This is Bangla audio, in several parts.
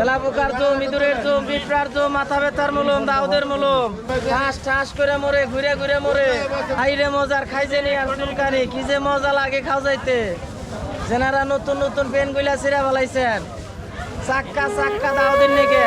তেলাপোকার জম, ইঁদুরের জম পিঁপড়ার জম, মাথা ব্যথার মলম, দাউদের মলম। ঠাস ঠাস করে মরে, ঘুরে ঘুরে মরে। হাইরে মজার খাইছে নি কি যে মজা লাগে খাও যাইতে। যেনারা নতুন নতুন পেনগুলা ছিঁড়া ফেলাইছেন। চাক্কা চাক্কা দাউদের নাকি।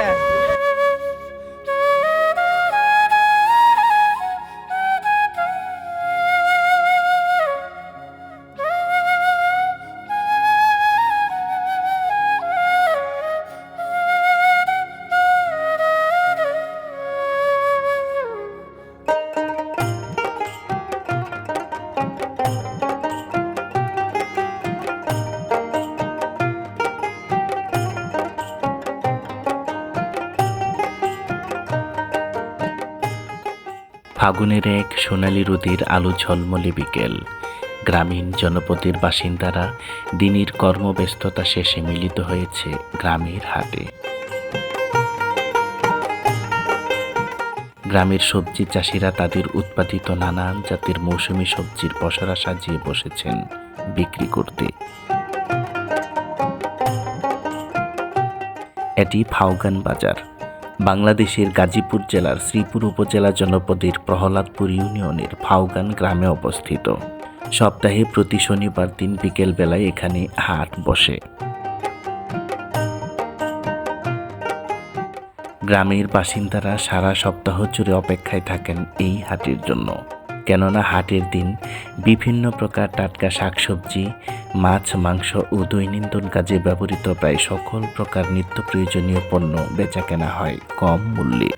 ফাগুনের এক সোনালি রোদের আলো ঝলমলে বিকেল। গ্রামীণ জনপদের বাসিন্দারা দিনের কর্মব্যস্ততা শেষে মিলিত হয়েছে গ্রামের হাটে। গ্রামের সবজি চাষিরা তাদের উৎপাদিত নানান জাতের মৌসুমী সবজির পসরা সাজিয়ে বসেছেন বিক্রি করতে। এটি ফাউগান বাজার। বাংলাদেশের গাজীপুর জেলার শ্রীপুর উপজেলা জনপদের প্রহ্লাদপুর ইউনিয়নের ফাউগান গ্রামে অবস্থিত। সপ্তাহে প্রতি শনিবার দিন বিকেল বেলায় এখানে হাট বসে। গ্রামের বাসিন্দারা সারা সপ্তাহ জুড়ে অপেক্ষায় থাকেন এই হাটের জন্য। কেননা হাটের দিন বিভিন্ন প্রকার টাটকা শাকসবজি, মাছ, মাংস ও দৈনন্দিন কাজে ব্যবহৃত প্রায় সকল প্রকার নিত্য প্রয়োজনীয় পণ্য বেচাকেনা হয় কম মূল্যে।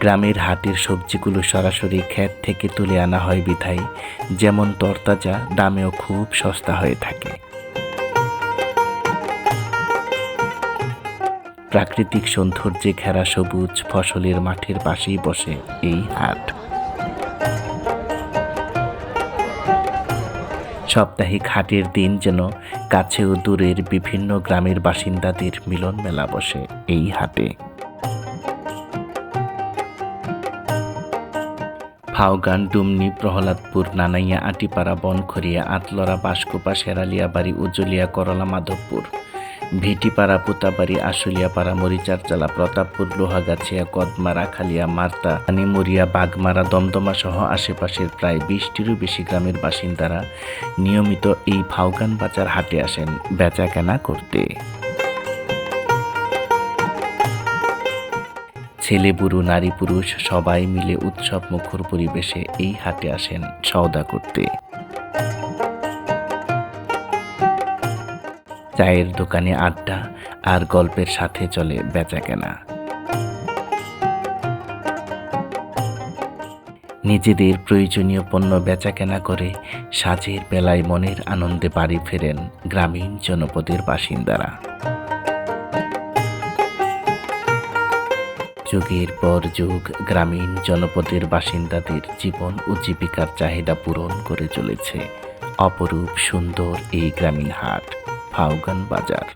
গ্রামের হাটের সবজিগুলো সরাসরি ক্ষেত থেকে তুলে আনা হয় বিধায়, যেমন তরতাজা, দামেও খুব সস্তা হয়ে থাকে। প্রাকৃতিক সৌন্দর্যে ঘেরা সবুজ ফসলের মাঠের পাশেই বসে এই হাট। সাপ্তাহিক হাটের দিন যেন কাছে ও দূরের বিভিন্ন গ্রামের বাসিন্দাদের মিলন মেলা বসে এই হাটে। ফাওগান, ডুমনি, প্রহ্লাদপুর, নানাইয়া, আটিপাড়া, বনখরিয়া আতলরা বাসকোপা শেরালিয়াবাড়ি, উজলিয়া করলা মাধবপুর ভিটিপাড়া, পুতাবাড়ি, আশুলিয়াপাড়া, মরিচারচালা, প্রতাপপুর, লোহাগাছিয়া কদমা রাখালিয়া মার্তা আনিমুরিয়া বাগমারা দমদমা সহ আশেপাশের প্রায় বিশটিরও বেশি গ্রামের বাসিন্দারা নিয়মিত এই ফাউগান বাজার হাটে আসেন বেচা কেনা করতে। ছেলে, বুড়ো, নারী, পুরুষ সবাই মিলে উৎসব মুখর পরিবেশে এই হাটে আসেন সওদা করতে। চায়ের দোকানে আড্ডা আর গল্পের সাথে চলে বেচাকেনা। নিজেদের প্রয়োজনীয় পণ্য বেচাকেনা করে সাজের বেলায় মনের আনন্দে বাড়ি ফেরেন গ্রামীণ জনপদের বাসিন্দারা। যুগের পর যুগ গ্রামীণ জনপদের বাসিন্দাদের জীবন ও জীবিকার চাহিদা পূরণ করে চলেছে। অপরূপ সুন্দর এই গ্রামীণ হাট। ফাউগান বাজার।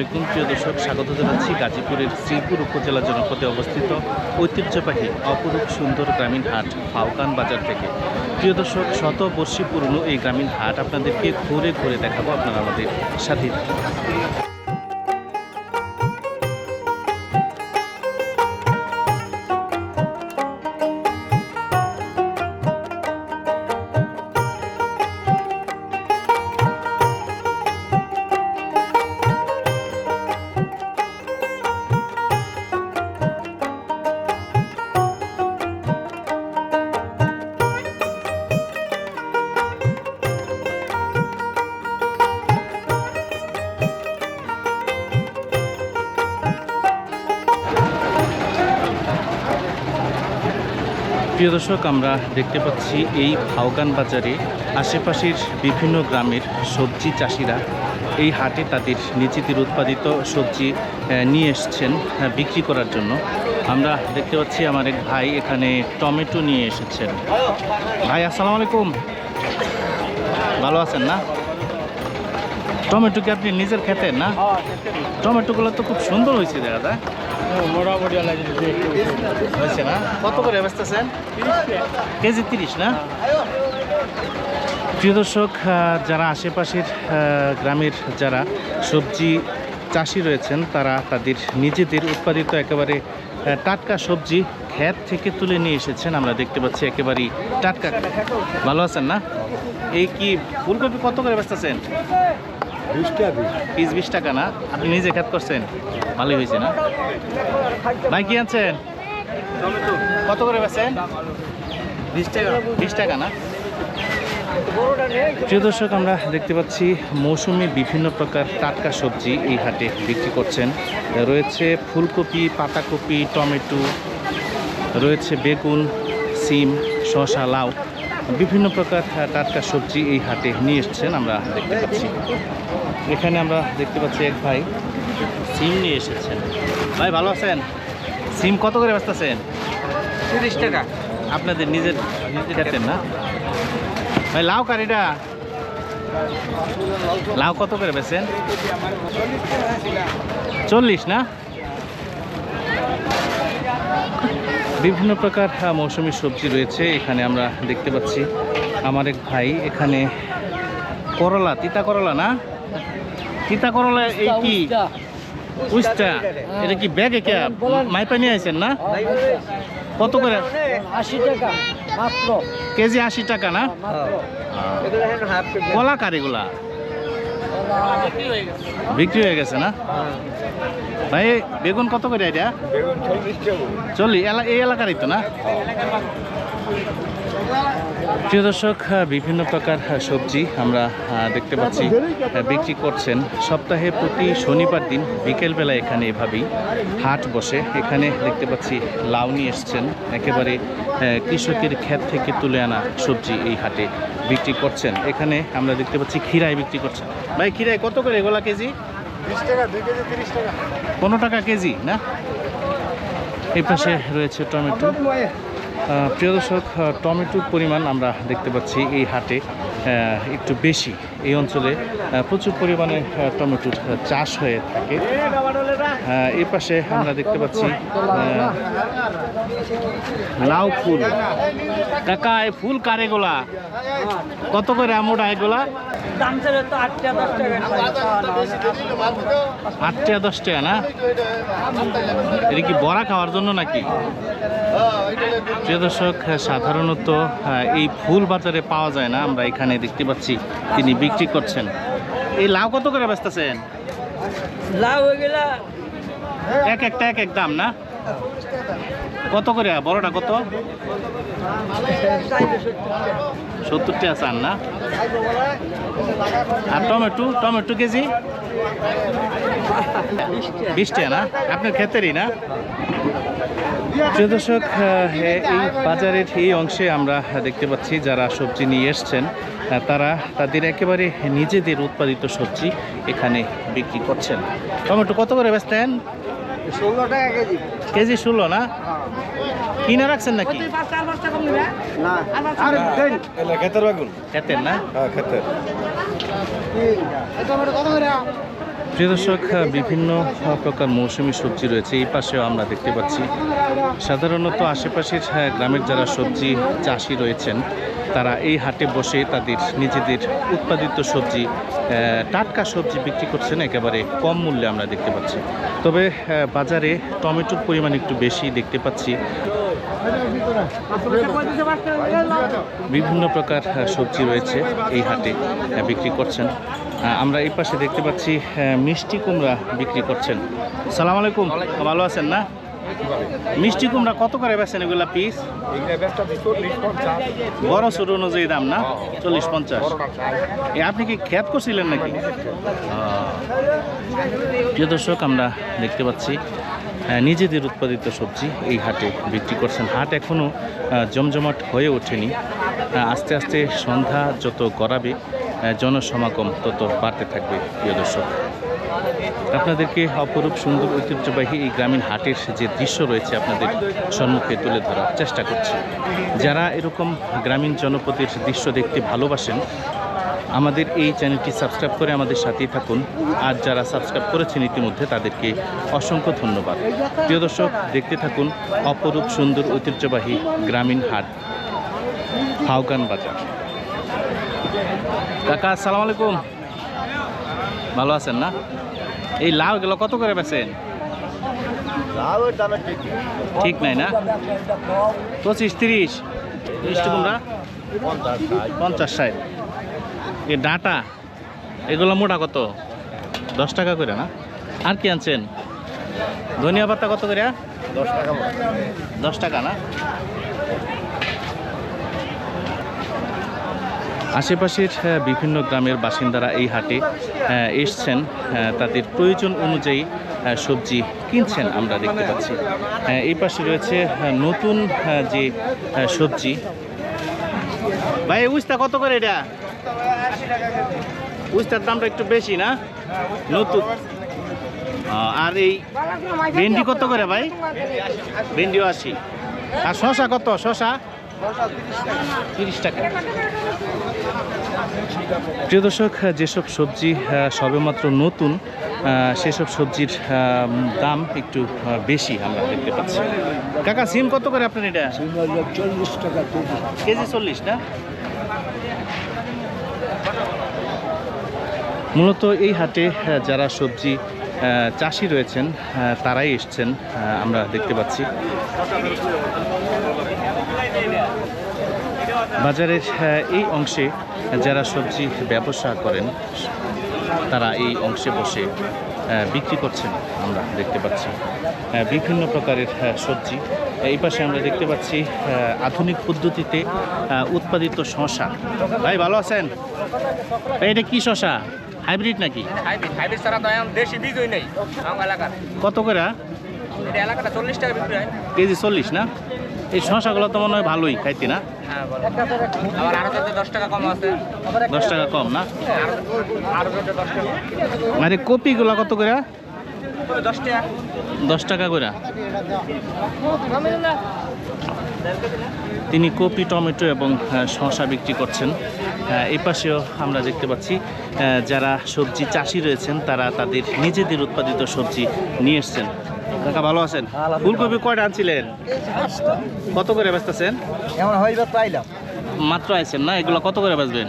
আলাইকুম প্রিয় দর্শক, স্বাগত জানাচ্ছি গাজীপুরের শ্রীপুর উপজেলা জনপদে অবস্থিত ঐতিহ্যবাহী অপরূপ সুন্দর গ্রামীণ হাট ফাউকান বাজার থেকে। প্রিয় দর্শক শতবর্ষী পুরনো এই গ্রামীণ হাট আপনাদেরকে ঘুরে ঘুরে দেখাবো আপনারা আমাদের সাথে। প্রিয় দর্শক আমরা দেখতে পাচ্ছি এই ফাওকান বাজারে আশেপাশের বিভিন্ন গ্রামের সবজি চাষিরা এই হাটে তাদের নিজেদের উৎপাদিত সবজি নিয়ে এসছেন বিক্রি করার জন্য। আমরা দেখতে পাচ্ছি আমার এক ভাই এখানে টমেটো নিয়ে এসেছেন। ভাই আসসালামু আলাইকুম। ভালো আছেন না? টমেটো কি আপনি নিজের খেতেন না? টমেটোগুলো তো খুব সুন্দর হয়েছে দেখা যায়। মোটামুটি হয়েছে না? কত করে বেচতেছেন? কেজি তিরিশ না? প্রিয় দর্শক যারা আশেপাশের গ্রামের যারা সবজি চাষি রয়েছেন তারা তাদের নিজেদের উৎপাদিত একেবারে টাটকা সবজি ক্ষেত থেকে তুলে নিয়ে এসেছেন। আমরা দেখতে পাচ্ছি একেবারেই টাটকা। ভালো আছেন না? এই কি ফুলকপি কত করে বেচতেছেন? পিস বিশ টাকা না? আপনি নিজে খেত করছেন? ভালোই হয়েছে না? ভাই কি আনছেন? কত করে বেচেন বিশ টাকা। বিশ টাকা না? প্রিয় দর্শক আমরা দেখতে পাচ্ছি মৌসুমি বিভিন্ন প্রকার টাটকা সবজি এই হাটে বিক্রি করছেন। রয়েছে ফুলকপি পাতাকপি টমেটো রয়েছে বেগুন সিম শসা লাউ বিভিন্ন প্রকার টাটকা সবজি এই হাটে নিয়ে এসছেন আমরা দেখতে পাচ্ছি। এখানে আমরা দেখতে পাচ্ছি এক ভাই। সিম নিয়ে এসেছেন। ভাই ভালো আছেন? সিম কত করে বেচতেছেন? তিরিশ টাকা। আপনাদের নিজের খেতেন না? ভাই লাউ কারিটা লাউ কত করে বেছেন চল্লিশ না? বিভিন্ন প্রকার মৌসুমী সবজি রয়েছে। এখানে আমরা দেখতে পাচ্ছি আমার এক ভাই এখানে করলা তিতা করলা না? তিতা করলা এই কি? উস্তা এটা কি ব্যাগে? কে মাইপা নিয়ে আইছেন না? কত করে? আশি টাকা মাত্র। কেজি আশি টাকা না? কলা কারিগুলা বিক্রি হয়ে গেছে না? ভাই বেগুন কত করে এটা? চল্লিশ এলা এই এলাকারই তো না? প্রিয় দর্শক বিভিন্ন প্রকার সবজি আমরা দেখতে পাচ্ছি বিক্রি করছেন। সপ্তাহে প্রতি শনিবার দিন বিকেলবেলা এখানে এভাবেই হাট বসে। এখানে দেখতে পাচ্ছি লাউ নিয়ে এসছেন। একেবারে কৃষকের ক্ষেত থেকে তুলে আনা সবজি এই হাটে বিক্রি করছেন। এখানে আমরা দেখতে পাচ্ছি খিরাই বিক্রি করছেন। ভাই খিরাই কত করে এগুলা কেজি? পনেরো টাকা কেজি না? এই পাশে রয়েছে টমেটো। প্রিয় দর্শক টমেটোর পরিমাণ আমরা দেখতে পাচ্ছি এই হাটে একটু বেশি। এই অঞ্চলে প্রচুর পরিমাণে টমেটোর চাষ হয়ে থাকে। এই পাশে আমরা দেখতে পাচ্ছি লাউ ফুল। কাকা, এই ফুল কারেগুলা কত করে মোটা এগুলা? দশ টাকা দশ টাকা না? এটা কি বড়া খাওয়ার জন্য নাকি? প্রিয় দর্শক, সাধারণত এই ফুল বাজারে পাওয়া যায় না। আমরা এখানে দেখতে পাচ্ছি তিনি বিক্রি করছেন। এই লাউ কত করে বেচতেছেন? গেলা এক একটা, এক এক দাম, না? কত করে? বড়টা কত? সত্তর টাকা চান, না? আর টমেটো? Tomato KG? বিশ টাকা না? আপনার ক্ষেতেরই, না? দর্শক এই বাজারের এই অংশে আমরা দেখতে পাচ্ছি যারা সবজি নিয়ে এসছেন তারা তাদের একেবারে নিজেদের উৎপাদিত সবজি এখানে বিক্রি করছেন। টমেটো কত করে বেচতেন? ষোলো টাকা কেজি। কেজি ষোলো না? কিনে রাখছেন নাকি? না। ক্ষেতের বাগুন? না? খেতের। ক্ষেতের কত করে? প্রিয় দর্শক বিভিন্ন প্রকার মৌসুমী সবজি রয়েছে। এই পাশেও আমরা দেখতে পাচ্ছি সাধারণত আশেপাশের আহ, গ্রামের যারা সবজি চাষি রয়েছেন তারা এই হাটে বসে তাদের নিজেদের উৎপাদিত সবজি টাটকা সবজি বিক্রি করছেন একেবারে কম মূল্যে আমরা দেখতে পাচ্ছি। তবে বাজারে টমেটোর পরিমাণ একটু বেশি দেখতে পাচ্ছি। বিভিন্ন প্রকার সবজি রয়েছে এই হাটে বিক্রি করছেন। আমরা এই পাশে দেখতে পাচ্ছি মিষ্টি কুমড়া বিক্রি করছেন। সালাম আলাইকুম। ভালো আছেন না? মিষ্টি কুমড়া কত করে বেছেন এগুলা পিস বড় ছোট অনুযায়ী দাম না? চল্লিশ পঞ্চাশ। আপনি কি খ্যাত করছিলেন নাকি? প্রিয় দর্শক আমরা দেখতে পাচ্ছি নিজেদের উৎপাদিত সবজি এই হাটে বিক্রি করছেন। হাট এখনও জমজমাট হয়ে ওঠেনি। আস্তে আস্তে সন্ধ্যা যত গড়াবে জনসমাগম তত বাড়তে থাকবে, প্রিয় দর্শক। আপনাদেরকে অপরূপ সুন্দর ঐতিহ্যবাহী এই গ্রামীণ হাটের যে দৃশ্য রয়েছে আপনাদের সম্মুখে তুলে ধরার চেষ্টা করছি। যারা এরকম গ্রামীণ জনপদের দৃশ্য দেখতে ভালোবাসেন আমাদের এই চ্যানেলটি সাবস্ক্রাইব করে আমাদের সাথেই থাকুন। আর যারা সাবস্ক্রাইব করেছেন ইতিমধ্যে তাদেরকে অসংখ্য ধন্যবাদ। প্রিয় দর্শক দেখতে থাকুন অপরূপ সুন্দর ঐতিহ্যবাহী গ্রামীণ হাট হাউকান বাজার। কাকা আসসালামু আলাইকুম। ভালো আছেন না? এই লাউ এগুলো কত করে বেছেন ঠিক নাই না? পঁচিশ তিরিশ। মিষ্টি কুমড়া? পঞ্চাশ ষাট। এই ডাটা? এগুলো মোটা কত? দশ টাকা করে না? আর কি আনছেন? ধনিয়া পাতা কত করে? দশ টাকা দশ টাকা না? আশেপাশের বিভিন্ন গ্রামের বাসিন্দারা এই হাটে এসছেন আহ, তাদের প্রয়োজন অনুযায়ী সবজি কিনছেন আমরা দেখতে পাচ্ছি। এই পাশে রয়েছে নতুন যে সবজি। ভাই উস্তা কত করে এটা? উস্তার দামটা একটু বেশি না? নতুন। আর এই ভেন্ডি কত করে ভাই? ভেন্ডিও আশি। আর শশা কত? শশা তিরিশ টাকা। প্রিয় দর্শক যেসব সবজি সবেমাত্র নতুন সেসব সবজির দাম একটু বেশি আমরা দেখতে পাচ্ছি। কাকা সিম কত করে আপনার এটা? চল্লিশ টাকা কেজি চল্লিশ না? মূলত এই হাটে যারা সবজি চাষি রয়েছেন তারাই এসছেন আমরা দেখতে পাচ্ছি। বাজারের এই অংশে যারা সবজি ব্যবসা করেন, তারা এই অংশে বসে বিক্রি করছেন, আমরা দেখতে পাচ্ছি। বিভিন্ন প্রকারের সবজি। এই পাশে আমরা দেখতে পাচ্ছি আধুনিক পদ্ধতিতে উৎপাদিত শশা ভাই, ভালো আছেন? এটা কি শশা হাইব্রিড নাকি? হাইব্রিড হাইব্রিড ছাড়া তো এখন দেশি বীজই নেই আমার এলাকার। কত করে? এটা এলাকাটা চল্লিশ টাকা বিক্রি হয়। কেজি চল্লিশ না? এই শশাগুলো তো মনে হয় ভালোই খাইতে না? হ্যাঁ আবার আরও দশ টাকা কম আছে। দশ টাকা কম না? আরও আরও কপিগুলো কত করে? করে দশ টাকা। দশ টাকা করে। তিনি কপি টমেটো এবং শশা বিক্রি করছেন। এই পাশেও আমরা দেখতে পাচ্ছি যারা সবজি চাষি রয়েছেন তারা তাদের নিজেদের উৎপাদিত সবজি নিয়ে এসছেন। কাকা ভালো আছেন? ফুলকপি কয়টা আনছিলেন? কত করে বেচতেছেন? এমন হইবার পাইলাম। মাত্র আইছেন না? এগুলো কত করে বেচবেন?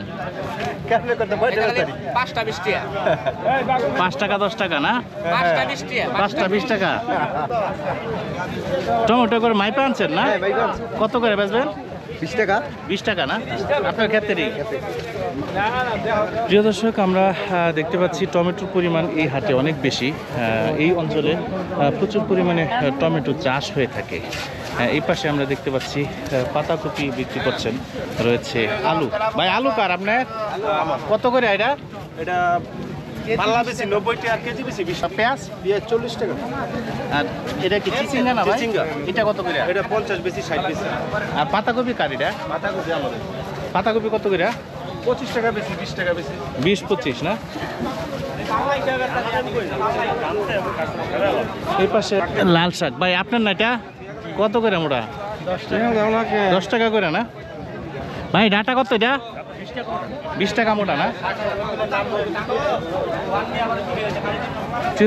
কেমনে করতে পাঁচটা বিশ টাকা পাঁচ টাকা দশ টাকা না? পাঁচটা বিশ টাকা পাঁচটা বিশ টাকা। টমেটো করে মাইপা আনছেন না? কত করে বেচবেন? বিশ টাকা। বিশ টাকা না? আপনার প্রিয় দর্শক আমরা দেখতে পাচ্ছি টমেটোর পরিমাণ এই হাটে অনেক বেশি। এই অঞ্চলে প্রচুর পরিমাণে টমেটো চাষ হয়ে থাকে। এই পাশে আমরা দেখতে পাচ্ছি পাতাকপি বিক্রি করছেন রয়েছে আলু। ভাই আলু কার আপনার? কত করে এটা? এটা পাল্লা বেশি নব্বই টাকা কেজি বেশি বিশ পেঁয়াজ? পেঁয়াজ চল্লিশ টাকা। আর এটা কি চিচিঙ্গা না ভাই। এটা কত করে? এটা পঞ্চাশ বেশি ষাট বেশি। আর পাতাকপি কার এটা? পাতাকপি কত করে? পঁচিশ টাকা বেশি বিশ টাকা বেশি। বিশ পঁচিশ না? এই পাশে লাল শাক। ভাই আপনার না এটা? কত করে মোটা দশ টাকা করে না? ভাই, ডাটা কত এটা? বিশ টাকা মোটা না?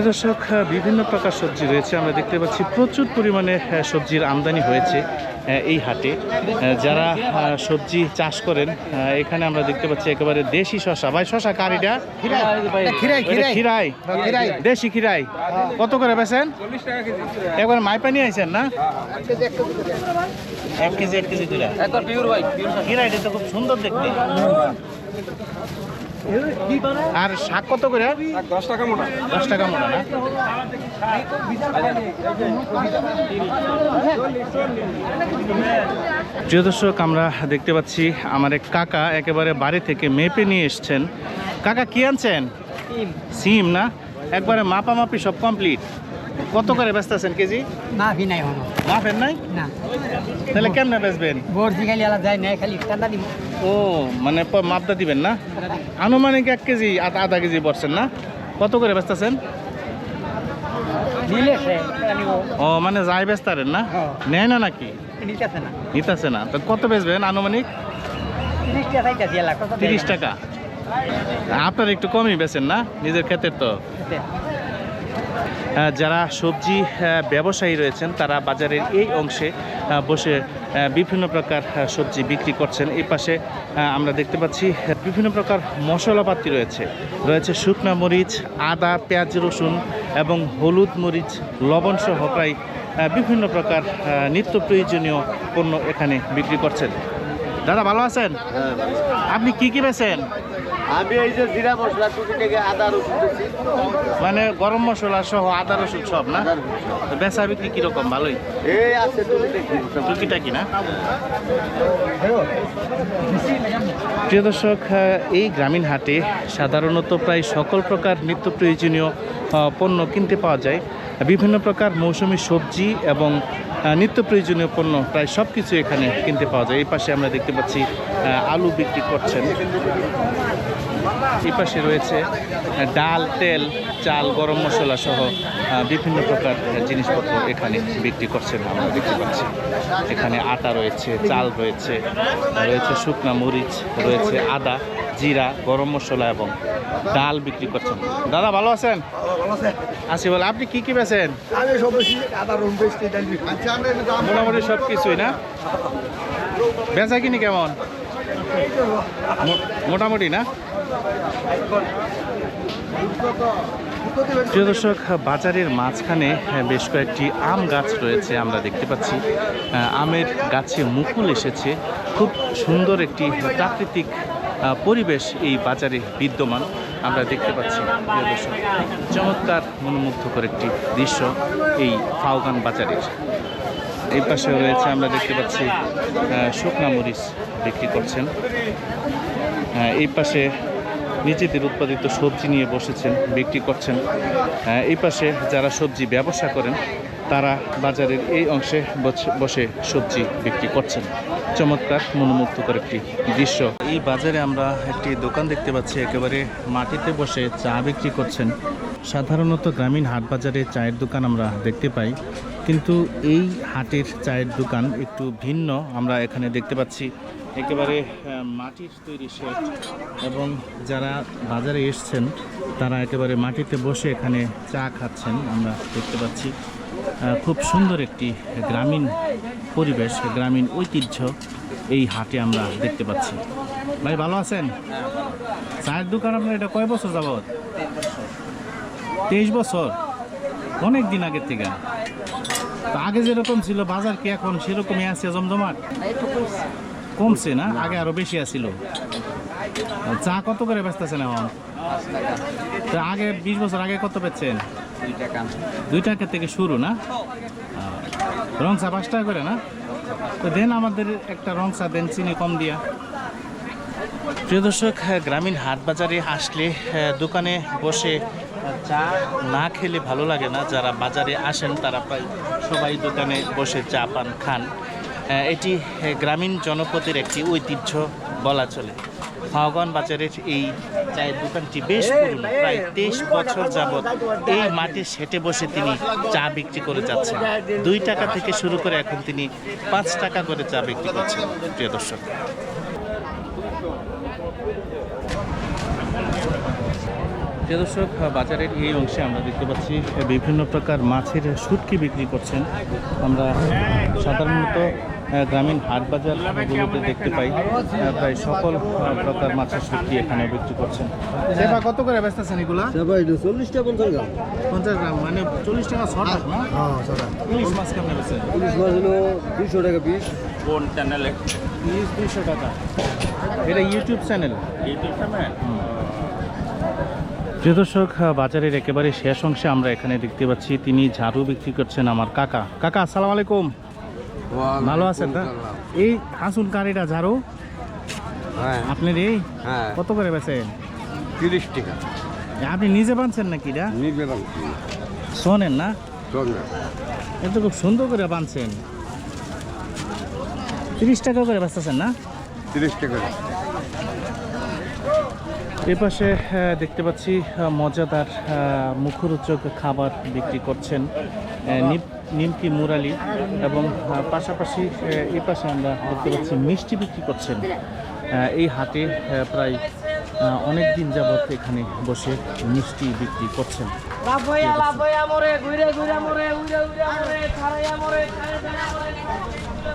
দর্শক বিভিন্ন প্রকার সবজি রয়েছে। আমরা দেখতে পাচ্ছি প্রচুর পরিমাণে সবজির আমদানি হয়েছে। এই হাটে। যারা আহ, সবজি চাষ করেন এখানে আমরা দেখতে পাচ্ছি একেবারে দেশি শশা ভাই শশা কার এটা? খিরাই খিরাই। দেশি খিরাই কত করে বেছেন একবার মাইপা নিয়ে আইছেন না? এক কেজি এক কেজি খিরাইটা তো খুব সুন্দর দেখতে। আর শাক কত করে? দশ টাকা মোটা। দশ টাকা মোটা না? প্রিয় দর্শক আমরা দেখতে পাচ্ছি আমার এক কাকা একেবারে বাড়ি থেকে মেপে নিয়ে এসছেন। কাকা কি আনছেন? সিম। না? একবারে মাপামাপি সব কমপ্লিট কত করে বেচতেছেন কেজি? মাফি নাই মাফের নাই? না। তাহলে কেমনে বেচবেন? বর্জি খালি আলাদা যায় না খালি ঠান্ডা দিব। ও মানে মাপটা দিবেন না? আনুমানিক এক কেজি আধা আধা কেজি পড়ছেন না? কত করে সে খালি ও। মানে যাই বেচতারেন না। নেয় না নাকি? নিতেছে না। তো কত বেচবেন আনুমানিক? তিরিশ টাকা? টাকা। আপনার একটু কমই বেচেন না? নিজের ক্ষেতের তো। যারা সবজি ব্যবসায়ী রয়েছেন তারা বাজারের এই অংশে বসে বিভিন্ন প্রকার সবজি বিক্রি করছেন। এই পাশে আমরা দেখতে পাচ্ছি বিভিন্ন প্রকার মশলাপাতি রয়েছে। রয়েছে শুকনা মরিচ আদা পেঁয়াজ রসুন এবং হলুদ মরিচ লবণ সহ প্রায় বিভিন্ন প্রকার নিত্য প্রয়োজনীয় পণ্য এখানে বিক্রি করছেন। দাদা ভালো আছেন? আপনি কি কি বেছেন আমি এই যে জিরা মশলা টুকি থেকে আদা রসুন দিচ্ছি। মানে গরম মশলা সহ আদা রসুন সব না? তো বেচা বিক্রি কীরকম? ভালোই। এই আছে টুকিটা কি? না? প্রিয় দর্শক এই গ্রামীণ হাটে সাধারণত প্রায় সকল প্রকার নিত্য প্রয়োজনীয় পণ্য কিনতে পাওয়া যায়। বিভিন্ন প্রকার মৌসুমী সবজি এবং নিত্য প্রয়োজনীয় পণ্য প্রায় সব কিছু এখানে কিনতে পাওয়া যায়। এই পাশে আমরা দেখতে পাচ্ছি আলু বিক্রি করছেন। এই পাশে রয়েছে ডাল, তেল, চাল, গরম মশলা সহ বিভিন্ন প্রকার জিনিসপত্র এখানে বিক্রি করছেন আমরা দেখতে পাচ্ছি। এখানে আটা রয়েছে, চাল রয়েছে রয়েছে শুকনা মরিচ, রয়েছে আদা, জিরা, গরম মশলা এবং ডাল বিক্রি করছেন। দাদা, ভালো আছেন? আছি বলে, আপনি কি কি বেছেন মোটামুটি সব কিছুই না? বেচা কিনি কেমন? মোটামুটি না? প্রিয় দর্শক, বাজারের মাঝখানে বেশ কয়েকটি আম গাছ রয়েছে আমরা দেখতে পাচ্ছি। আমের গাছে মুকুল এসেছে। খুব সুন্দর একটি প্রাকৃতিক পরিবেশ এই বাজারে বিদ্যমান আমরা দেখতে পাচ্ছি। প্রিয় দর্শক, চমৎকার মনোমুগ্ধকর একটি দৃশ্য এই ফাওগান বাজারের। এই পাশে রয়েছে আমরা দেখতে পাচ্ছি শুকনা মরিচ বিক্রি করছেন। এই পাশে নিজেদের উৎপাদিত সবজি নিয়ে বসেছেন, বিক্রি করছেন। এই পাশে যারা সবজি ব্যবসা করেন, তারা বাজারের এই অংশে বসে সবজি বিক্রি করছেন। চমৎকার, মনোমুগ্ধকর একটি দৃশ্য। এই বাজারে আমরা একটি দোকান দেখতে পাচ্ছি, একেবারে মাটিতে বসে চা বিক্রি করছেন। সাধারণত গ্রামীণ হাট বাজারে চায়ের দোকান আমরা দেখতে পাই, কিন্তু এই হাটের চায়ের দোকান একটু ভিন্ন আমরা এখানে দেখতে পাচ্ছি। একেবারে মাটির তৈরি শেড এবং যারা বাজারে এসছেন, তারা একেবারে মাটিতে বসে এখানে চা খাচ্ছেন আমরা দেখতে পাচ্ছি। খুব সুন্দর একটি গ্রামীণ পরিবেশ, গ্রামীণ ঐতিহ্য এই হাটে আমরা দেখতে পাচ্ছি। ভাই, ভালো আছেন? চায়ের দোকান আপনার এটা কয় বছর যাবত তেইশ বছর। অনেক দিন আগের থেকে। আগে যেরকম ছিল, বাজার কি এখন সেরকমই আছে জমজমাট? কমছে না? আগে আরও বেশি আছিল। চা কত করে বেচতেছেন এখন? তো আগে বিশ বছর আগে কত পেয়েছেন দুই টাকা থেকে শুরু, না? রং চা পাঁচ টাকা করে, না? তো দেন আমাদের একটা রং চা, দেন চিনি কম দিয়া। প্রিয় দর্শক, গ্রামীণ হাট বাজারে আসলে দোকানে বসে চা না খেলে ভালো লাগে না। যারা বাজারে আসেন, তারা প্রায় সবাই দোকানে বসে চা পান, খান। এটি গ্রামীণ জনপদের একটি ঐতিহ্য বলা চলে। ফাওগান বাজারের এই চায়ের দোকানটি বেশ পুরনো, প্রায় তেইশ বছর যাবৎ এই মাটির সেটে বসে তিনি চা বিক্রি করে যাচ্ছেন। দুই টাকা থেকে শুরু করে এখন তিনি পাঁচ টাকা করে চা বিক্রি করছেন। প্রিয় দর্শক প্রিয় দর্শক বাজারের এই অংশে আমরা দেখতে পাচ্ছি বিভিন্ন প্রকার মাছের শুটকি বিক্রি করছেন। আমরা সাধারণত গ্রামীণ হাট বাজারগুলোতে দেখতে পাই প্রায় সকল প্রকার মাছের শুটকি এখানে বিক্রি করছেন। সেটা কত করে বেচতেছেন এগুলা? চল্লিশটা পঞ্চাশ গ্রাম। পঞ্চাশ গ্রাম মানে চল্লিশ টাকা ছ টাকা না? হ্যাঁ সাদা ইলিশ মাছ কেমন বেচেন? চল্লিশ মাছ হলো দুশো টাকা পিস। কোন চ্যানেলে ইলিশ দুইশো টাকা। এটা ইউটিউব চ্যানেল ইউটিউব চ্যানেল প্রিয় দর্শক বাজারের একেবারে শেষ অংশে আমরা এখানে দেখতে পাচ্ছি তিনি ঝাড়ু বিক্রি করছেন আমার কাকা। কাকা আসসালামু আলাইকুম। ভালো আছেন না? এই হাসুন কারিটা ঝাড়ু? হ্যাঁ। আপনার এই? হ্যাঁ। কত করে বেছেন তিরিশ টাকা। আপনি নিজে বানছেন নাকি এটা? শোনেন না। এটা খুব সুন্দর করে বানছেন। তিরিশ টাকা করে বেচতেছেন না? তিরিশ টাকা। এ পাশে আহ, দেখতে পাচ্ছি মজাদার মুখরোচক খাবার বিক্রি করছেন নিমকি মুরালি এবং পাশাপাশি এই পাশে আমরা দেখতে পাচ্ছি মিষ্টি বিক্রি করছেন। এই হাটে প্রায় অনেক দিন যাবত এখানে বসে মিষ্টি বিক্রি করছেন।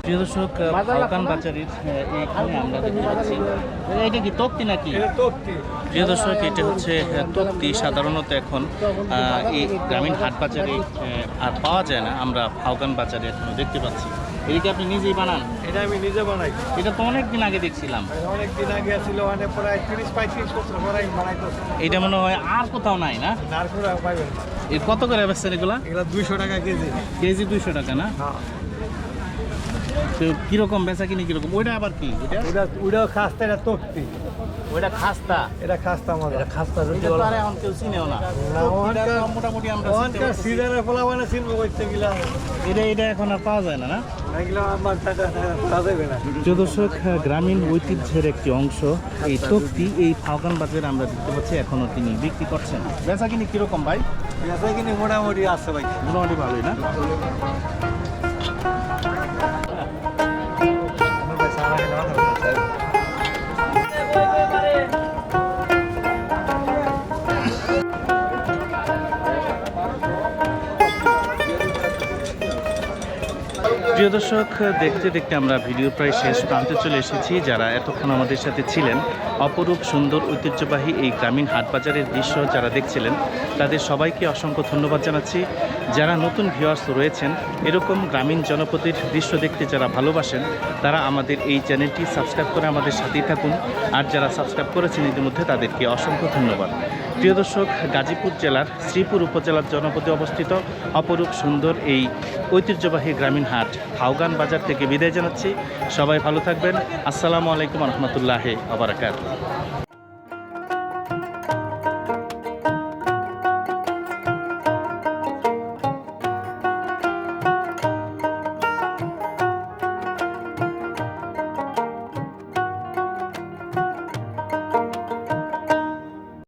প্রিয় দর্শক আহ, ফালকান বাজারের আহ, এইখানে আমরা দেখতে পাচ্ছি। এটা কি তক্তি নাকি? প্রিয় দর্শক এটা হচ্ছে তক্তি। সাধারণত এখন এই গ্রামীণ হাট বাজারে আর পাওয়া যায় না। আমরা ফাউকান বাজারে এখনও দেখতে পাচ্ছি। এদিকে আপনি নিজেই বানান। এটা আমি নিজে বানাই। এটা তো অনেক দিন আগে দেখছিলাম। অনেক দিন আগে ছিল মানে প্রায় তিরিশ পঁয়ত্রিশ বছর পরে বানাইতেছি। এটা মনে হয় আর কোথাও নাই না? নারকুল পাইবেন এর কত করে বেচছেন এগুলা? এগুলো দুইশো টাকা কেজি। কেজি দুইশো টাকা না? হ্যাঁ। তো কীরকম বেচা কিনি কীরকম? ওইটা আবার কি? ওইটা? ওটা খাস্তা এটা তক্তি ওইটা খাস্তা? এটা খাস্তা মজা এটা খাস্তা এটা তো এখন কেউ চিনেও না। ওখানকার- মোটামুটি আমরা ওখানকার। সিজনের ফলা মানে চিনবো করতে গেলাম এটা এটা এখন আর পাওয়া যায় না না? প্রিয় দর্শক গ্রামীণ ঐতিহ্যের একটি অংশ। এই তক্তি এই ফাউকান বাজারে আমরা দেখতে পাচ্ছি এখনও তিনি বিক্রি করছেন। বেচা কিনি কীরকম ভাই? বেচা কিনি মোটামুটি আছে ভাই। মোটামুটি ভালোই না? ভাই সারা প্রিয় দর্শক, দেখতে দেখতে আমরা ভিডিও প্রায় শেষ প্রান্তে চলে এসেছি। যারা এতক্ষণ আমাদের সাথে ছিলেন, অপরূপ সুন্দর, ঐতিহ্যবাহী এই গ্রামীণ হাটবাজারের দৃশ্য যারা দেখছিলেন, তাদের সবাইকে অসংখ্য ধন্যবাদ জানাচ্ছি। যারা নতুন ভিউয়ার্স রয়েছেন, এরকম গ্রামীণ জনপতির দৃশ্য দেখতে যারা ভালোবাসেন, তারা আমাদের এই চ্যানেলটি সাবস্ক্রাইব করে আমাদের সাথেই থাকুন। আর যারা সাবস্ক্রাইব করেছেন, ইতিমধ্যে তাদেরকে অসংখ্য ধন্যবাদ। প্রিয় দর্শক, গাজীপুর জেলার শ্রীপুর উপজেলার জনপদে অবস্থিত অপরূপ সুন্দর এই ঐতিহ্যবাহী গ্রামীণ হাট হাউগান বাজার থেকে বিদায় জানাচ্ছি। সবাই ভালো থাকবেন। আসসালামু আলাইকুম রহমতুল্লাহ আবরাকাত